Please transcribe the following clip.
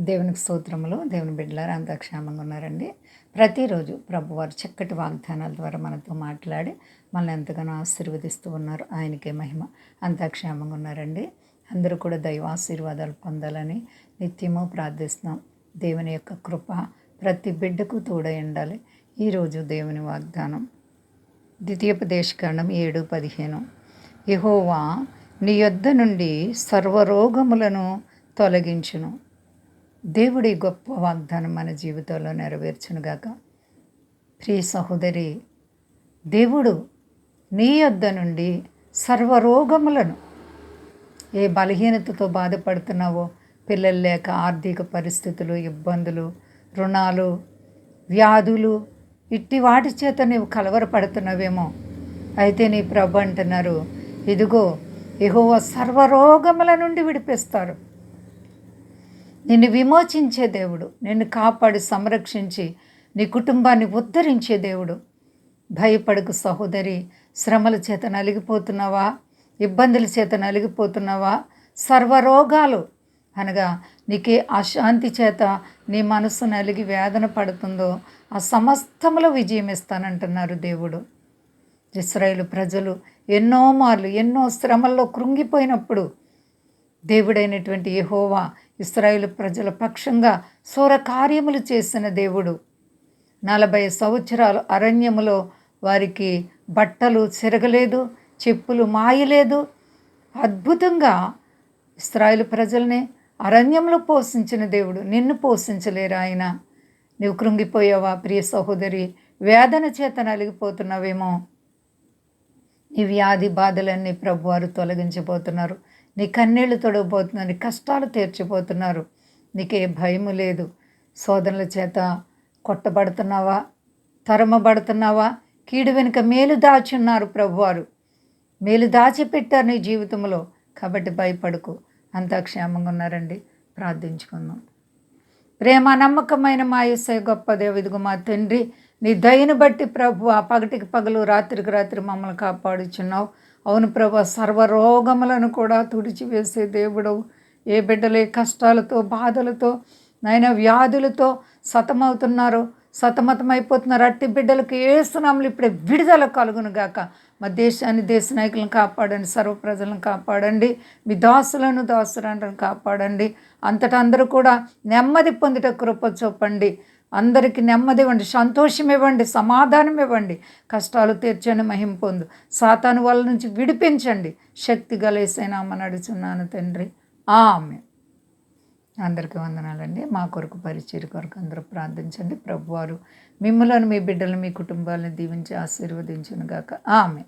దేవునికి స్తోత్రములు దేవుని బిడ్డలారు అంతా క్షేమంగా ఉన్నారండి. ప్రతిరోజు ప్రభువారు చక్కటి వాగ్దానాల ద్వారా మనతో మాట్లాడి మనల్ని ఎంతగానో ఆశీర్వదిస్తూ ఉన్నారు. ఆయనకే మహిమ అంతా క్షేమంగా ఉన్నారండి. అందరూ కూడా దైవ ఆశీర్వాదాలు పొందాలని నిత్యము ప్రార్థిస్తున్నాం. దేవుని యొక్క కృప ప్రతి బిడ్డకు తోడై ఉండాలి. ఈరోజు దేవుని వాగ్దానం. ద్వితీయోపదేశకాండం ఏడు పదిహేను. యహోవా నీ యొద్ద నుండి సర్వరోగములను తొలగించును. దేవుడి గొప్ప వాగ్దానం మన జీవితంలో నెరవేర్చునుగాక. ప్రియ సహోదరి దేవుడు నీ యొద్ద నుండి సర్వరోగములను ఏ బలహీనతతో బాధపడుతున్నావో పిల్లలు లేక ఆర్థిక పరిస్థితులు ఇబ్బందులు రుణాలు వ్యాధులు ఇట్టి వాటి చేత నీవు కలవరపడుతున్నావేమో. అయితే నీ ప్రభు అంటున్నారు ఇదిగో ఎహోవ సర్వరోగముల నుండి విడిపిస్తారు. నిన్ను విమోచించే దేవుడు నిన్ను కాపాడి సంరక్షించి నీ కుటుంబాన్ని ఉద్ధరించే దేవుడు. భయపడకు సహోదరి శ్రమల చేత నలిగిపోతున్నావా? ఇబ్బందుల చేత నలిగిపోతున్నావా? సర్వరోగాలు అనగా నీకే అశాంతి చేత నీ మనసు నలిగి వేదన పడుతుందో ఆ సమస్తములో విజయం ఇస్తానంటున్నారు దేవుడు. ఇస్రాయేల్ ప్రజలు ఎన్నో మార్లు ఎన్నో శ్రమల్లో కృంగిపోయినప్పుడు దేవుడైనటువంటి యహోవా ఇస్రాయేల్ ప్రజల పక్షంగా సూర కార్యములు చేసిన దేవుడు. నలభై సంవత్సరాలు అరణ్యములో వారికి బట్టలు చెరగలేదు చెప్పులు మాయలేదు. అద్భుతంగా ఇస్రాయేల్ ప్రజల్ని అరణ్యంలో పోషించిన దేవుడు నిన్ను పోషించలేరు ఆయన. నువ్వు కృంగిపోయావా ప్రియ సహోదరి? వేదన చేత నలిగిపోతున్నావేమో. నీ వ్యాధి బాధలన్నీ ప్రభువారు తొలగించబోతున్నారు. నీ కన్నీళ్ళు తొడగబోతున్నారు నీ కష్టాలు తీర్చిపోతున్నారు. నీకే భయము లేదు. శోధనల చేత కొట్టబడుతున్నావా? తరమబడుతున్నావా? కీడు వెనుక మేలు దాచున్నారు ప్రభువారు. మేలు దాచిపెట్టారు నీ జీవితంలో. కాబట్టి భయపడకు. అంతా క్షేమంగా ఉన్నారండి. ప్రార్థించుకుందాం. ప్రేమ నమ్మకమైన మా యేసయ్య గొప్ప దేవిదిగు మా తండ్రి. నీ దయను బట్టి ప్రభు ఆ పగటికి పగలు రాత్రికి రాత్రి మమ్మల్ని కాపాడుచున్నావు. అవును ప్రభు సర్వరోగములను కూడా తుడిచివేసే దేవుడు ఏ బిడ్డలు ఏ కష్టాలతో బాధలతో నైనా వ్యాధులతో సతమవుతున్నారు సతమతమైపోతున్నారు. అట్టి బిడ్డలకు ఏ సునాములు ఇప్పుడే విడుదల కలుగును గాక. మా దేశాన్ని దేశ నాయకులను కాపాడండి సర్వ ప్రజలను కాపాడండి మీ దాసులను దాసులను కాపాడండి. అంతటా అందరూ కూడా నెమ్మది పొందుట కృప చూపండి. అందరికీ నెమ్మది ఇవ్వండి సంతోషం ఇవ్వండి సమాధానం ఇవ్వండి. కష్టాలు తీర్చండి మహిం పొందు. సాతాను వాళ్ళ నుంచి విడిపించండి. శక్తి గలేసైనామని అడుచున్నాను తండ్రి. ఆమె అందరికీ వందనాలండి. మా కొరకు పరిచయ కొరకు అందరూ ప్రార్థించండి. ప్రభువారు మిమ్మల్ని మీ బిడ్డలు మీ కుటుంబాలను దీవించి ఆశీర్వదించును గాక ఆమె